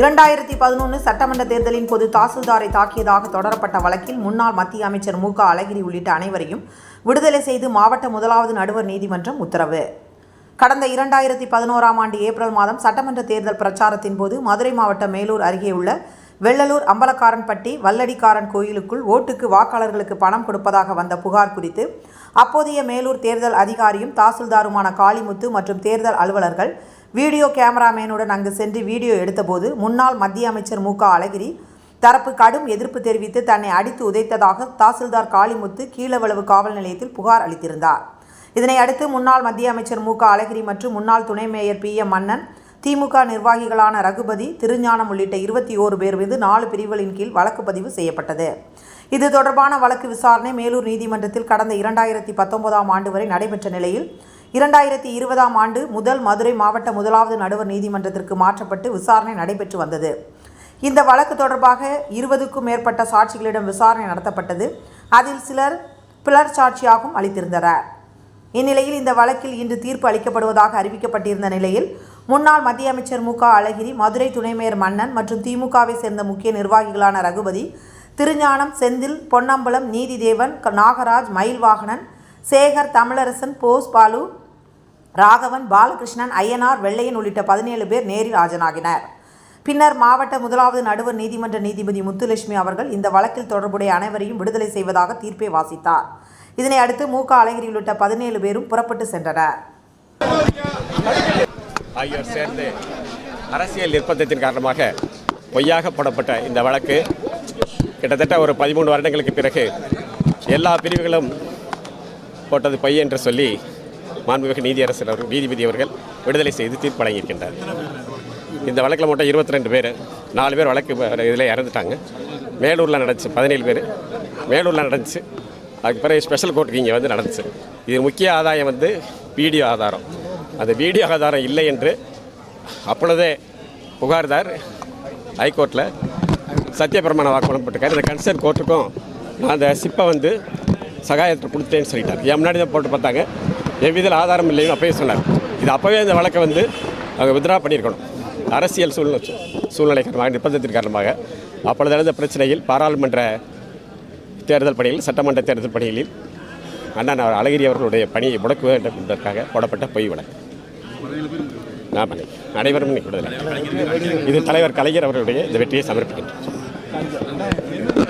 இரண்டாயிரத்தி பதினொன்று சட்டமன்ற தேர்தலின் போது தாசில்தாரை தாக்கியதாக தொடரப்பட்ட வழக்கில் முன்னாள் மத்திய அமைச்சர் மு க அழகிரி உள்ளிட்ட அனைவரையும் விடுதலை செய்து மாவட்ட முதலாவது நடுவர் நீதிமன்றம் உத்தரவு. கடந்த இரண்டாயிரத்தி பதினோராம் ஆண்டு ஏப்ரல் மாதம் சட்டமன்ற தேர்தல் பிரச்சாரத்தின் போது மதுரை மாவட்டம் மேலூர் அருகே உள்ள வெள்ளலூர் அம்பலக்காரன்பட்டி வல்லடிக்காரன் கோயிலுக்குள் ஓட்டுக்கு வாக்காளர்களுக்கு பணம் கொடுப்பதாக வந்த புகார் குறித்து அப்போதைய மேலூர் தேர்தல் அதிகாரியும் தாசில்தாருமான காளிமுத்து மற்றும் தேர்தல் அலுவலர்கள் வீடியோ கேமராமேனுடன் அங்கு சென்று வீடியோ எடுத்தபோது முன்னாள் மத்திய அமைச்சர் மு க. அழகிரி தரப்பு கடும் எதிர்ப்பு தெரிவித்து தன்னை அடித்து உதைத்ததாக தாசில்தார் காளிமுத்து கீழவளவு காவல் நிலையத்தில் புகார் அளித்திருந்தார். இதனை அடுத்து முன்னாள் மத்திய அமைச்சர் மு க. அழகிரி மற்றும் முன்னாள் துணை மேயர் பி. எம். மன்னன் திமுக நிர்வாகிகளான ரகுபதி திருஞானம் உள்ளிட்ட இருபத்தி ஓரு பேர் மீது நாலு பிரிவுகளின் கீழ் வழக்கு பதிவு செய்யப்பட்டது. இது தொடர்பான வழக்கு விசாரணை மேலூர் நீதிமன்றத்தில் கடந்த இரண்டாயிரத்தி பத்தொன்பதாம் ஆண்டு வரை நடைபெற்ற நிலையில் இரண்டாயிரத்தி இருபதாம் ஆண்டு முதல் மதுரை மாவட்ட முதலாவது நடுவர் நீதிமன்றத்திற்கு மாற்றப்பட்டு விசாரணை நடைபெற்று வந்தது. இந்த வழக்கு தொடர்பாக இருபதுக்கும் மேற்பட்ட சாட்சிகளிடம் விசாரணை நடத்தப்பட்டது. அதில் சிலர் பிளர் சாட்சியாகவும் அளித்திருந்தனர். இந்நிலையில் இந்த வழக்கில் இன்று தீர்ப்பு அளிக்கப்படுவதாக அறிவிக்கப்பட்டிருந்த நிலையில் முன்னாள் மத்திய அமைச்சர் மு க. அழகிரி மதுரை துணை மேயர் மன்னன் மற்றும் திமுகவை சேர்ந்த முக்கிய நிர்வாகிகளான ரகுபதி திருஞானம் செந்தில் பொன்னம்பலம் நீதிதேவன் க- நாகராஜ் மயில்வாகனன் சேகர் தமிழரசன் போஸ் பாலு ராகவன் பாலகிருஷ்ணன் ஐயனார் வெள்ளையன் உள்ளிட்ட பதினேழு பேர் நேரில் ஆஜராகினர். பின்னர் மாவட்ட முதலாவது நடுவர் நீதிமன்ற நீதிபதி முத்துலட்சுமி அவர்கள் இந்த வழக்கில் தொடர்புடைய அனைவரையும் விடுதலை செய்வதாக தீர்ப்பை வாசித்தார். இதனை அடுத்து மு. க. அழகிரி உள்ளிட்ட பதினேழு பேரும் புறப்பட்டு சென்றனர். ஆகியோர் சேர்ந்து அரசியல் நிர்பந்தத்தின் காரணமாக பொய்யாக போடப்பட்ட இந்த வழக்கு. கிட்டத்தட்ட ஒரு பதிமூன்று வருடங்களுக்கு பிறகு எல்லா பிரிவுகளும் போட்டது பொய் என்று சொல்லி மாண்புமிகு நீதியரசர் அவர்கள் நீதிபதி அவர்கள் விடுதலை செய்து தீர்ப்பு வழங்கியிருக்கின்றார் இந்த வழக்கில் மட்டும் இருபத்தி ரெண்டு பேர் நாலு பேர் வழக்கு இதில் இறந்துட்டாங்க. மேலூரில் நடந்துச்சு பதினேழு பேர். மேலூரில் நடந்துச்சு. அதுக்கு பிறகு ஸ்பெஷல் கோர்ட்டுக்கு இங்கே வந்து நடந்துச்சு. இது முக்கிய ஆதாயம் வந்து வீடியோ ஆதாரம். அந்த வீடியோ ஆதாரம் இல்லை என்று அப்பொழுதே புகார்தார் ஹைகோர்ட்டில் சத்தியபிரமாண வாக்குமூலம் போட்டிருக்காரு. இந்த கன்சர்ன் கோர்ட்டுக்கும் அந்த சிப்பை வந்து சகாயத்தை கொடுத்தேன்னு சொல்லிட்டார். என் முன்னாடி தான் போட்டு பார்த்தாங்க. எவ்வித ஆதாரம் இல்லைன்னு அப்பவே சொன்னார். இது அப்போவே இந்த வழக்கை வந்து அவங்க வித்ரா பண்ணியிருக்கணும். அரசியல் சூழ்நிலை சூழ்நிலை காரணமாக நிர்பந்தத்தின் காரணமாக அப்பொழுது நடந்த பிரச்சனையில் பாராளுமன்ற தேர்தல் பணியில் சட்டமன்ற தேர்தல் பணிகளில் அண்ணன் அவர் அழகிரி அவர்களுடைய பணியை முடக்க வேண்டும் என்பதற்காக போடப்பட்ட பொய் வழக்கு. நான் அனைவரும் விடுதலை. இது தலைவர் கலைஞர் அவர்களுடைய இந்த வெற்றியை சமர்ப்பிக்கின்றேன்